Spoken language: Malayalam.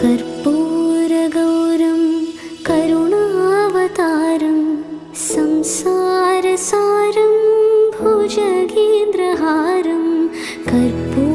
कर्पूरगौरं करुणावतारं संसारसारं भुजगेन्द्रहारं कर्पूर